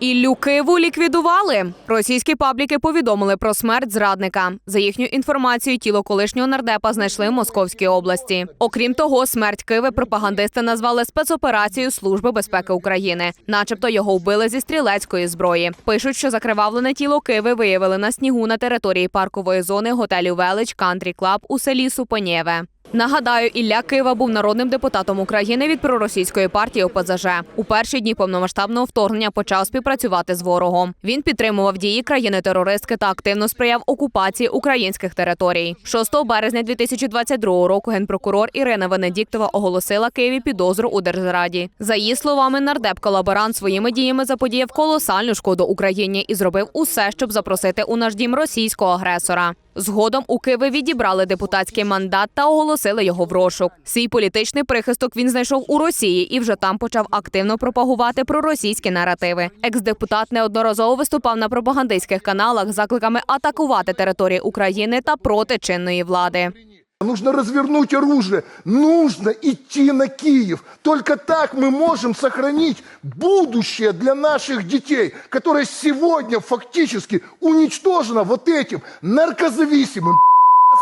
Іллю Киву ліквідували. Російські пабліки повідомили про смерть зрадника. За їхньою інформацією, тіло колишнього нардепа знайшли в Московській області. Окрім того, смерть Киви пропагандисти назвали спецоперацією Служби безпеки України, начебто його вбили зі стрілецької зброї. Пишуть, що закривавлене тіло Киви виявили на снігу на території паркової зони готелю Велич Кантрі Клаб у селі Супонєве. Нагадаю, Ілля Кива був народним депутатом України від проросійської партії ОПЗЖ. У перші дні повномасштабного вторгнення почав співпрацювати з ворогом. Він підтримував дії країни-терористки та активно сприяв окупації українських територій. 6 березня 2022 року генпрокурор Ірина Венедіктова оголосила Києві підозру у держзраді. За її словами, нардеп колаборант своїми діями заподіяв колосальну шкоду Україні і зробив усе, щоб запросити у наш дім російського агресора. Згодом у Киви відібрали депутатський мандат та оголосили його в розшук. Свій політичний прихисток він знайшов у Росії і вже там почав активно пропагувати проросійські наративи. Екс-депутат неодноразово виступав на пропагандистських каналах закликами атакувати території України та проти чинної влади. Нужно развернуть оружие, нужно идти на Киев. Только так мы можем сохранить будущее для наших детей, которое сегодня фактически уничтожено вот этим наркозависимым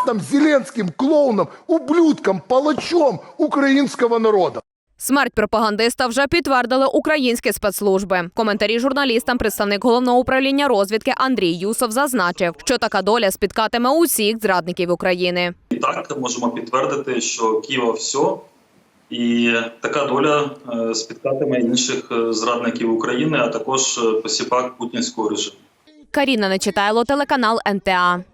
там зеленским клоуном, ублюдком, палачом украинского народа. Смерть пропагандиста вже підтвердили українські спецслужби. В коментарі журналістам представник головного управління розвідки Андрій Юсов зазначив, що така доля спіткатиме усіх зрадників України. І так можемо підтвердити, що Києва все, і така доля е, спіткатиме інших е, зрадників України, а також е, посіпак путінського режиму. Каріна Нечитайло, телеканал НТА.